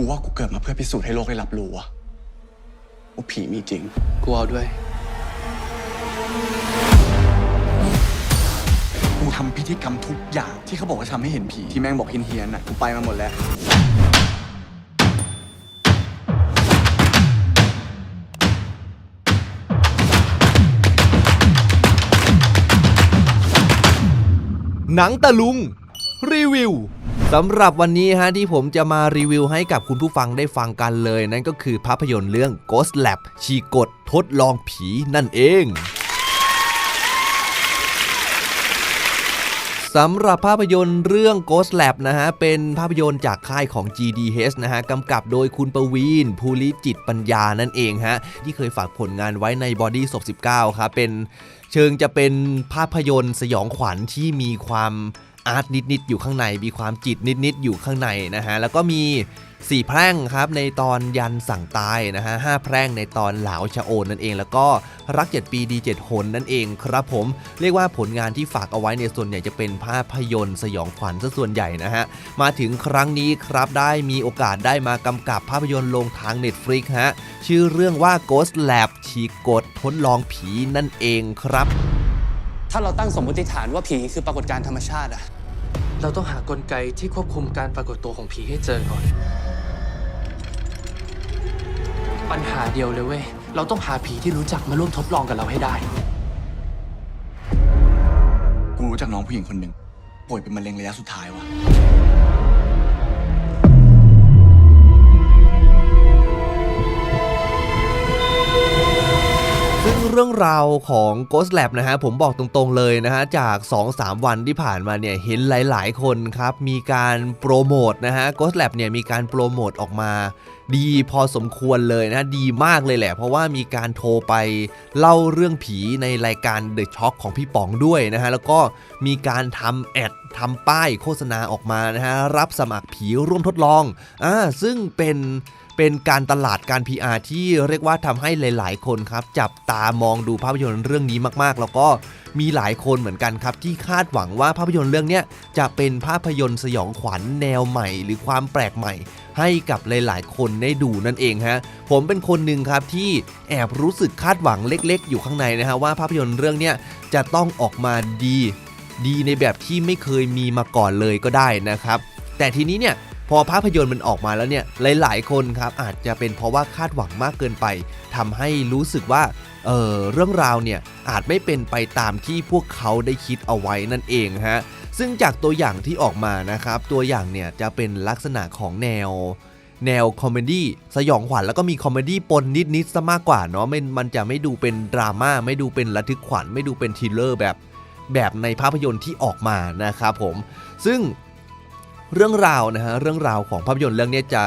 กูว่ากูเกิดมาเพื่อพิสูจน์ให้โลกได้รับรู้ว่าว่าผีมีจริง กูเอาด้วย กูทำพิธีกรรมทุกอย่างที่เขาบอกว่าทำให้เห็นผีที่แม่งบอกเฮียนๆน่ะกูไปมาหมดแล้ว หนังตะลุง รีวิวสำหรับวันนี้ฮะที่ผมจะมารีวิวให้กับคุณผู้ฟังได้ฟังกันเลย นั่นก็คือภาพยนตร์เรื่อง Ghost Lab ชีกดทดลองผีนั่นเองสำหรับภาพยนตร์เรื่อง Ghost Lab นะฮะ เป็นภาพยนตร์จากค่ายของ GDH นะฮะกำกับโดยคุณประวีนภูริจิตปัญญานั่นเองฮะ ที่เคยฝากผลงานไว้ใน Body ศพ19 ครับ เป็นเชิงจะเป็นภาพยนตร์สยองขวัญที่มีความ อาร์ตนิดๆอยู่ข้างใน มีความจิตนิดๆอยู่ข้างในนะฮะ แล้วก็มี 4 แพร่งครับในตอนยันสั่งตายนะฮะห้าแพร่งในตอนเหลาชะโอนนั่นเอง แล้วก็รัก 7 ปีดี7หนนั่นเองครับผม เรียกว่าผลงานที่ฝากเอาไว้ในส่วนใหญ่จะเป็นภาพยนตร์สยองขวัญซะส่วนใหญ่นะฮะ มาถึงครั้งนี้ครับได้มีโอกาสได้มากำกับภาพยนตร์ลงทาง Netflix ฮะ ชื่อเรื่องว่า Ghost Lab ฉีกกดทดลองผีนั่นเองครับ ถ้าเราตั้งสมมติฐานว่าผีคือปรากฏการณ์ธรรมชาติอะเราต้องหากลไกที่ควบคุมการปรากฏตัวของผีให้เจอก่อน ปัญหาเดียวเลยเว้ย เราต้องหาผีที่รู้จักมาร่วมทดลองกับเราให้ได้ กูรู้จักน้องผู้หญิงคนหนึ่งป่วยเป็นมะเร็งระยะสุดท้ายว่ะ รื่องราวของ Ghost Lab นะฮะผมบอกตรงๆเลยนะฮะจาก 2-3 วันที่ผ่านมาเนี่ยเห็นหลายๆ คนครับ มีการโปรโมทนะฮะ Ghost Lab เนี่ยมีการโปรโมทออกมาดีพอสมควรเลยนะดีมากเลยแหละ เพราะว่ามีการโทรไปเล่าเรื่องผีในรายการ The Shock ของพี่ป๋องด้วยนะฮะ แล้วก็มีการทำแอดทำป้ายโฆษณาออกมานะฮะ รับสมัครผีร่วมทดลองอ่าซึ่งเป็น เป็นการตลาดการ PR ที่เรียกว่าทำให้หลาย ๆ คนครับ จับตามองดูภาพยนตร์เรื่องนี้มาก ๆ แล้วก็มีหลายคนเหมือนกันครับ ที่คาดหวังว่าภาพยนตร์เรื่องนี้จะเป็นภาพยนตร์สยองขวัญแนวใหม่ หรือความแปลกใหม่ ให้กับหลาย ๆ คนได้ดูนั่นเองฮะผมเป็นคนหนึ่งครับที่แอบรู้สึกคาดหวังเล็ก ๆ อยู่ข้างในนะฮะว่าภาพยนตร์เรื่องนี้จะต้องออกมาดี ดีในแบบที่ไม่เคยมีมาก่อนเลยก็ได้นะครับ แต่ทีนี้เนี่ย พอภาพยนตร์มันออกมาแล้วเนี่ยหลาย ๆ คนครับอาจจะเป็นเพราะว่าคาดหวังมากเกินไปทำให้รู้สึกว่าเออเรื่องราวเนี่ยอาจไม่เป็นไปตามที่พวกเขาได้คิดเอาไว้นั่นเองฮะซึ่งจากตัวอย่างที่ออกมานะครับ ตัวอย่างเนี่ยจะเป็นลักษณะของแนว แนวคอมเมดี้สยองขวัญแล้วก็มีคอมเมดี้ปนนิดๆซะมากกว่าเนาะมันมันจะไม่ดูเป็นดราม่าไม่ดูเป็นระทึกขวัญไม่ดูเป็นทริลเลอร์แบบแบบในภาพยนตร์ที่ออกมานะครับผม ซึ่ง เรื่องราวนะฮะเรื่องราวของภาพยนตร์เรื่องนี้จะ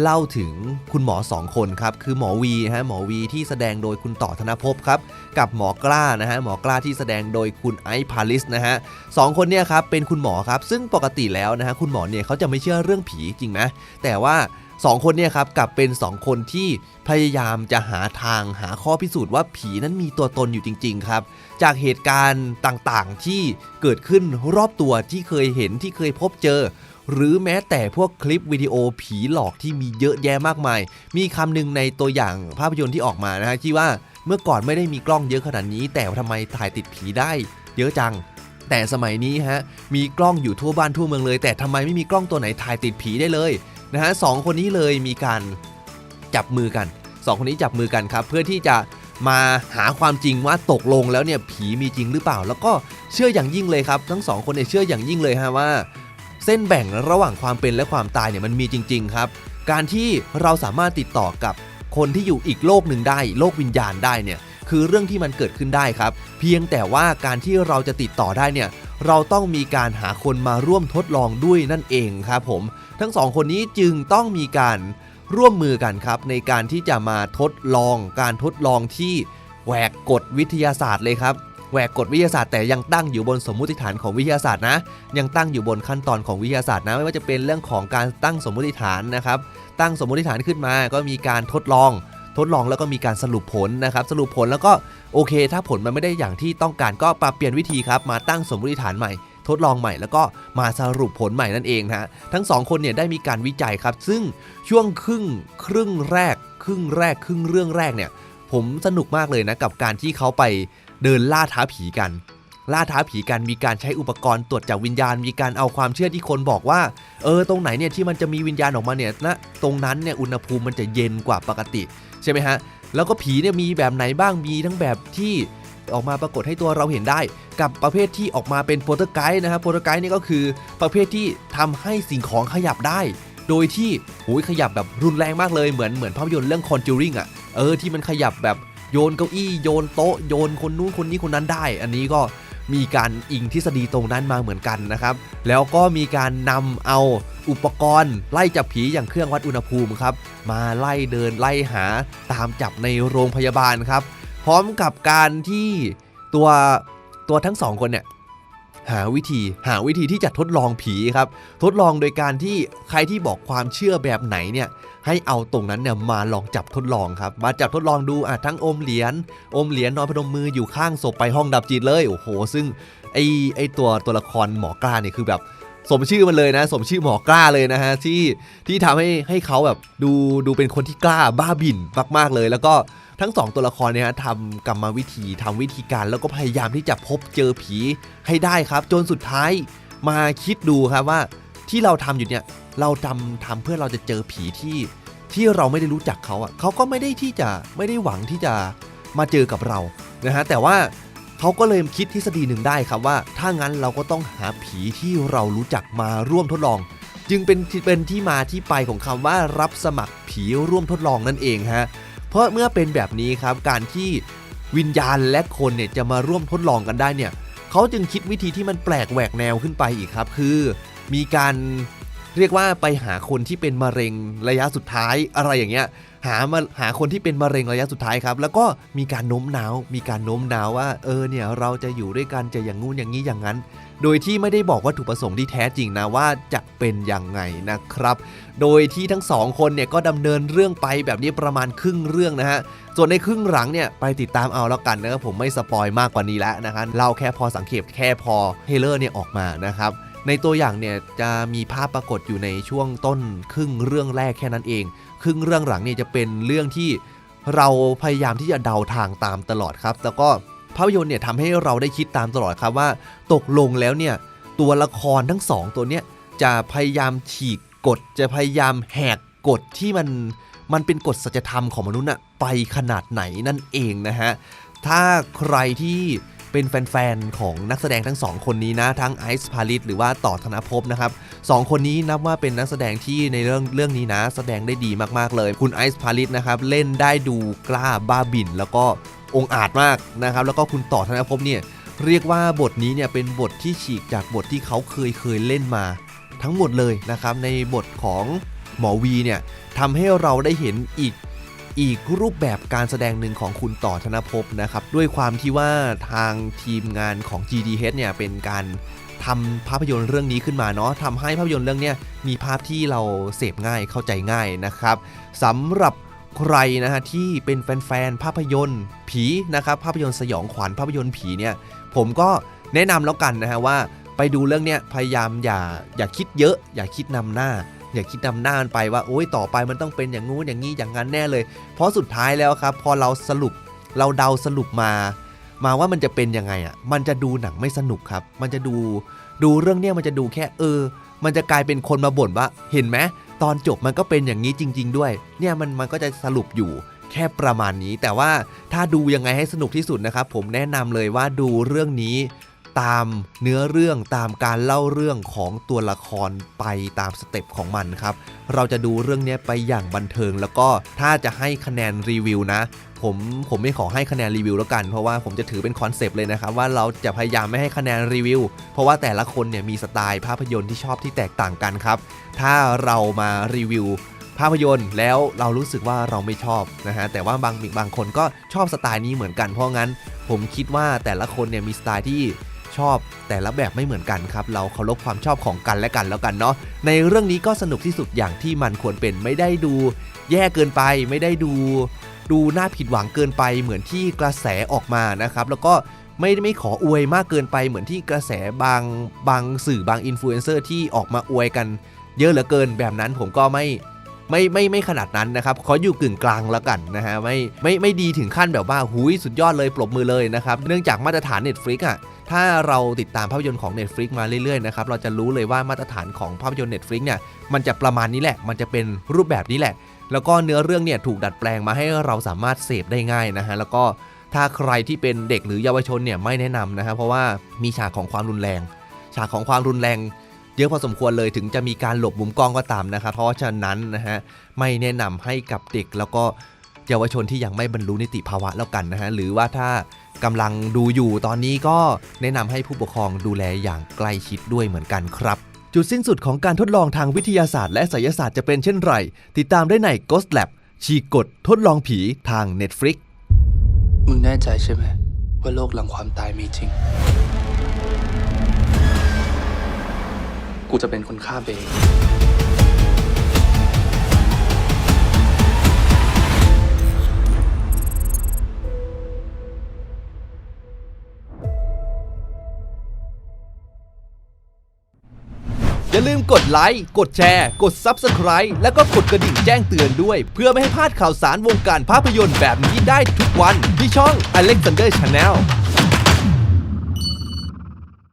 เล่าถึงคุณหมอสองคนครับคือหมอวีฮะหมอวีที่แสดงโดยคุณต่อธนภพครับกับหมอกล้านะฮะหมอกล้าที่แสดงโดยคุณไอซ์พาลิสนะฮะสองคนเนี่ยครับเป็นคุณหมอครับซึ่งปกติแล้วนะฮะคุณหมอเนี่ยเขาจะไม่เชื่อเรื่องผีจริงไหมแต่ว่าสองคนเนี่ยครับกลับเป็นสองคนที่พยายามจะหาทางหาข้อพิสูจน์ว่าผีนั้นมีตัวตนอยู่จริง ๆ ครับ จากเหตุการณ์ต่างๆที่เกิดขึ้นรอบตัวที่เคยเห็นที่เคยพบเจอ หรือแม้แต่พวกคลิปวิดีโอผีหลอกที่มีเยอะแยะมากมาย มีคำหนึ่งในตัวอย่างภาพยนตร์ที่ออกมานะฮะที่ว่าเมื่อก่อนไม่ได้มีกล้องเยอะขนาดนี้ แต่ทำไมถ่ายติดผีได้ เยอะจัง แต่สมัยนี้ฮะมีกล้องอยู่ทั่วบ้านทั่วเมืองเลย แต่ทำไมไม่มีกล้องตัวไหนถ่ายติดผีได้เลยนะฮะสองคนนี้เลยมีการจับมือกันสองคนนี้จับมือกันครับ เพื่อที่จะมาหาความจริงว่าตกลงแล้วเนี่ยผีมีจริงหรือเปล่า แล้วก็เชื่ออย่างยิ่งเลยครับ ทั้งสองคนเนี่ยเชื่ออย่างยิ่งเลยฮะว่า เส้นแบ่งระหว่างความเป็นและความตายเนี่ยมันมีจริง ๆ ครับ การที่เราสามารถติดต่อกับคนที่อยู่อีกโลกหนึ่งได้ โลกวิญญาณได้เนี่ยคือเรื่องที่มันเกิดขึ้นได้ครับ เพียงแต่ว่าการที่เราจะติดต่อได้เนี่ยเราต้องมีการหาคนมาร่วมทดลองด้วยนั่นเองครับผม ทั้งสองคนนี้จึงต้องมีการร่วมมือกันครับ ในการที่จะมาทดลองการทดลองที่แหวกกฎวิทยาศาสตร์เลยครับ แหวกกฎวิทยาศาสตร์แต่ยังตั้งอยู่บนสมมุติฐานของวิทยาศาสตร์นะ ยังตั้งอยู่บนขั้นตอนของวิทยาศาสตร์นะไม่ว่าจะเป็นเรื่องของการตั้งสมมุติฐานนะครับ ตั้งสมมุติฐานขึ้นมาก็มีการทดลอง ทดลองแล้วก็มีการสรุปผลนะครับ สรุปผลแล้วก็โอเค ถ้าผลมันไม่ได้อย่างที่ต้องการก็ปรับเปลี่ยนวิธีครับมาตั้งสมมุติฐานใหม่ทดลองใหม่แล้วก็มาสรุปผลใหม่นั่นเองนะฮะทั้งสองคนเนี่ยได้มีการวิจัยครับ ซึ่งช่วงครึ่งครึ่งแรก ครึ่งแรก ครึ่งเรื่องแรกเนี่ย ผมสนุกมากเลยนะกับการที่เขาไป เดินล่าท้าผีกัน ล่าท้าผีกันมีการใช้อุปกรณ์ตรวจจับวิญญาณ มีการเอาความเชื่อที่คนบอกว่า เออตรงไหนเนี่ยที่มันจะมีวิญญาณออกมาเนี่ยนะตรงนั้นเนี่ยอุณหภูมิมันจะเย็นกว่าปกติใช่ไหมฮะแล้วก็ผีเนี่ยมีแบบไหนบ้างมีทั้งแบบที่ออกมาปรากฏให้ตัวเราเห็นได้ กับประเภทที่ออกมาเป็นโปรโตไกด์นะครับโปรโตไกด์นี่ก็คือประเภทที่ทำให้สิ่งของขยับได้ โดยที่โอ้ยขยับแบบรุนแรงมากเลยเหมือนเหมือนภาพยนตร์เรื่อง Conjuring อะเออที่มันขยับแบบ โยนเก้าอี้โยนโต๊ะโยนคนนู้นคนนี้คนนั้นได้ อันนี้ก็มีการอิงทฤษฎีตรงนั้นมาเหมือนกันนะครับ แล้วก็มีการนำเอาอุปกรณ์ ไล่จับผีอย่างเครื่องวัดอุณหภูมิครับ มาไล่เดินไล่หาตามจับในโรงพยาบาลครับ พร้อมกับการที่ตัวตัวทั้งสองคนเนี่ยหาวิธีหาวิธีที่จะทดลองผีครับ ทดลองโดยการที่ใครที่บอกความเชื่อแบบไหนเนี่ย ให้เอาตรงนั้นเนี่ยมาลองจับทดลองครับ มาจับทดลองดูอะทั้งอมเหรียญอมเหรียญนอนพนมมืออยู่ข้างศพไปห้องดับจิตเลยโอ้โห ซึ่งไอไอตัวตัวละครหมอกล้าเนี่ยคือแบบสมชื่อมันเลยนะ สมชื่อหมอกล้าเลยนะฮะที่ที่ทำให้ให้เขาแบบดูดูเป็นคนที่กล้าบ้าบินมาก ๆเลย แล้วก็ทั้งสองตัวละครเนี่ยฮะทำกรรมวิธีทำวิธีการแล้วก็พยายามที่จะพบเจอผีให้ได้ครับ จนสุดท้ายมาคิดดูครับว่าที่เราทำอยู่เนี่ย เราทำทำเพื่อเราจะเจอผีที่ที่เราไม่ได้รู้จักเขาอะเขาก็ไม่ได้ที่จะไม่ได้หวังที่จะมาเจอกับเรานะฮะแต่ว่าเขาก็เลยคิดทฤษฎีหนึ่งได้ครับว่า ถ้างั้นเราก็ต้องหาผีที่เรารู้จักมาร่วมทดลอง จึงเป็นเป็นที่มาที่ไปของคำว่ารับสมัครผีร่วมทดลองนั่นเองฮะเพราะเมื่อเป็นแบบนี้ครับการที่วิญญาณและคนเนี่ยจะมาร่วมทดลองกันได้เนี่ยเขาจึงคิดวิธีที่มันแปลกแหวกแนวขึ้นไปอีกครับ คือ มีการ เรียกว่าไปหาคนที่เป็นมะเร็งระยะสุดท้ายอะไรอย่างเงี้ยหามาหาคนที่เป็นมะเร็งระยะสุดท้ายครับ แล้วก็มีการโน้มน้าว มีการโน้มน้าวว่า เออเนี่ยเราจะอยู่ด้วยกันจะอย่างงู้นอย่างนี้อย่างนั้น โดยที่ไม่ได้บอกวัตถุประสงค์ที่แท้จริงนะว่าจะเป็นยังไงนะครับ โดยที่ทั้งสองคนเนี่ยก็ดำเนินเรื่องไปแบบนี้ประมาณครึ่งเรื่องนะฮะ ส่วนในครึ่งหลังเนี่ยไปติดตามเอาแล้วกันนะครับผมไม่สปอยมากกว่านี้แล้วนะครับเราแค่พอสังเกตแค่พอเฮเลอร์เนี่ยออกมานะครับ ในตัวอย่างเนี่ยจะมีภาพปรากฏอยู่ในช่วงต้นครึ่งเรื่องแรกแค่นั้นเอง ครึ่งเรื่องหลังเนี่ยจะเป็นเรื่องที่เราพยายามที่จะเดาทางตามตลอดครับ แล้วก็ภาพยนตร์เนี่ยทำให้เราได้คิดตามตลอดครับว่า ตกลงแล้วเนี่ยตัวละครทั้งสองตัวเนี้ยจะพยายามฉีกกฎจะพยายามแหกกฎที่มันมันเป็นกฎสัจธรรมของมนุษย์อะไปขนาดไหนนั่นเองนะฮะถ้าใครที่ เป็นแฟนๆ ของนักแสดงทั้งสองคนนี้นะ ทั้งไอซ์พาริสหรือว่าต่อธนภพนะครับสองคนนี้นับว่าเป็นนักแสดงที่ในเรื่องเรื่องนี้นะ แสดงได้ดีมากๆเลย คุณไอซ์พาริสนะครับเล่นได้ดูกล้าบ้าบิ่นแล้วก็องอาจมากนะครับแล้วก็คุณต่อธนภพเนี่ยเรียกว่าบทนี้เนี่ยเป็นบทที่ฉีกจากบทที่เขาเคยเคยเล่นมา ทั้งหมดเลยนะครับในบทของหมอวีเนี่ยทำให้เราได้เห็นอีก อีกรูปแบบการแสดงหนึ่งของคุณต่อธนภพนะครับ ด้วยความที่ว่าทางทีมงานของ GDH เนี่ยเป็นการทำภาพยนตร์เรื่องนี้ขึ้นมาเนาะทำให้ภาพยนตร์เรื่องนี้มีภาพที่เราเสพง่ายเข้าใจง่ายนะครับสำหรับใครนะฮะที่เป็นแฟนๆภาพยนตร์ผีนะครับภาพยนตร์สยองขวัญภาพยนตร์ผีเนี่ยผมก็แนะนำแล้วกันนะฮะว่าไปดูเรื่องเนี้ยพยายามอย่าอย่าคิดเยอะ อย่าคิดนำหน้า อย่าคิดนำหน้ามันไปว่าโอ้ยต่อไปมันต้องเป็นอย่างงู้นอย่างนี้อย่างนั้นแน่เลย เพราะสุดท้ายแล้วครับ พอเราสรุปเราเดาสรุปมา มาว่ามันจะเป็นยังไงอะ มันจะดูหนังไม่สนุกครับ มันจะดูดูเรื่องเนี้ยมันจะดูแค่เออ มันจะกลายเป็นคนมาบ่นว่า เห็นไหมตอนจบมันก็เป็นอย่างนี้จริง ๆ ด้วย เนี่ยมันมันก็จะสรุปอยู่แค่ประมาณนี้ แต่ว่าถ้าดูยังไงให้สนุกที่สุดนะครับ ผมแนะนำเลยว่าดูเรื่องนี้ ตามเนื้อเรื่องตามการเล่าเรื่องของตัวละครไปตามสเต็ปของมันครับ เราจะดูเรื่องนี้ไปอย่างบันเทิง แล้วก็ถ้าจะให้คะแนนรีวิวนะ ผมผมไม่ขอให้คะแนนรีวิวแล้วกัน เพราะว่าผมจะถือเป็นคอนเซปต์เลยนะครับว่าเราจะพยายามไม่ให้คะแนนรีวิว เพราะว่าแต่ละคนเนี่ยมีสไตล์ภาพยนตร์ที่ชอบที่แตกต่างกันครับ ถ้าเรามารีวิวภาพยนตร์แล้วเรารู้สึกว่าเราไม่ชอบนะฮะแต่ว่าบางบางคนก็ชอบสไตล์นี้เหมือนกันเพราะงั้น ผมคิดว่าแต่ละคนเนี่ยมีสไตล์ที่ ชอบแต่ละแบบไม่เหมือนกันครับ เราเคารพความชอบของกันและกันแล้วกันเนาะในเรื่องนี้ก็สนุกที่สุดอย่างที่มันควรเป็นไม่ได้ดู แย่เกินไปไม่ได้ดู ดูน่าผิดหวังเกินไปเหมือนที่กระแสออกมานะครับ แล้วก็ไม่ไม่ขออวยมากเกินไปเหมือนที่กระแสบางบางสื่อบางอินฟลูเอนเซอร์ที่ออกมาอวยกัน เยอะเหลือเกินแบบนั้นผมก็ไม่ ไม่ไม่ไม่ขนาดนั้นนะครับขออยู่กึ่งกลางแล้วกันนะฮะไม่ไม่ไม่ดีถึงขั้นแบบว่าหุยสุดยอดเลยปรบมือเลยนะครับเนื่องจากมาตรฐาน Netflix อะถ้าเราติดตามภาพยนตร์ของ Netflix มาเรื่อยๆนะครับเราจะรู้เลยว่ามาตรฐานของภาพยนตร์ Netflix เนี่ยมันจะประมาณนี้แหละ มันจะเป็นรูปแบบนี้แหละ แล้วก็เนื้อเรื่องเนี่ยถูกดัดแปลงมาให้เราสามารถเสพได้ง่ายนะฮะแล้วก็ถ้าใครที่เป็นเด็กหรือเยาวชนเนี่ยไม่แนะนำนะฮะเพราะว่ามีฉากของความรุนแรง ฉากของความรุนแรง เยอะพอสมควรเลยถึงจะมีการหลบมุมกล้องก็ตามนะครับเพราะฉะนั้นนะฮะไม่แนะนำให้กับเด็กแล้วก็เยาวชนที่ยังไม่บรรลุนิติภาวะแล้วกันนะฮะหรือว่าถ้ากำลังดูอยู่ตอนนี้ก็แนะนำให้ผู้ปกครองดูแลอย่างใกล้ชิดด้วยเหมือนกันครับ จุดสิ้นสุดของการทดลองทางวิทยาศาสตร์และไสยศาสตร์จะเป็นเช่นไร ติดตามได้ใน Ghost Lab ฉีกกฎทดลองผีทาง Netflix มึงแน่ใจใช่ไหมว่าโลกหลังความตายมีจริง กูจะเป็นคนฆ่าเบย์อย่าลืมกดไลค์ กดแชร์ กด Subscribe แล้วก็กดกระดิ่งแจ้งเตือนด้วย เพื่อไม่ให้พลาดข่าวสารวงการภาพยนตร์แบบนี้ได้ทุกวัน ที่ช่อง Alexander Channel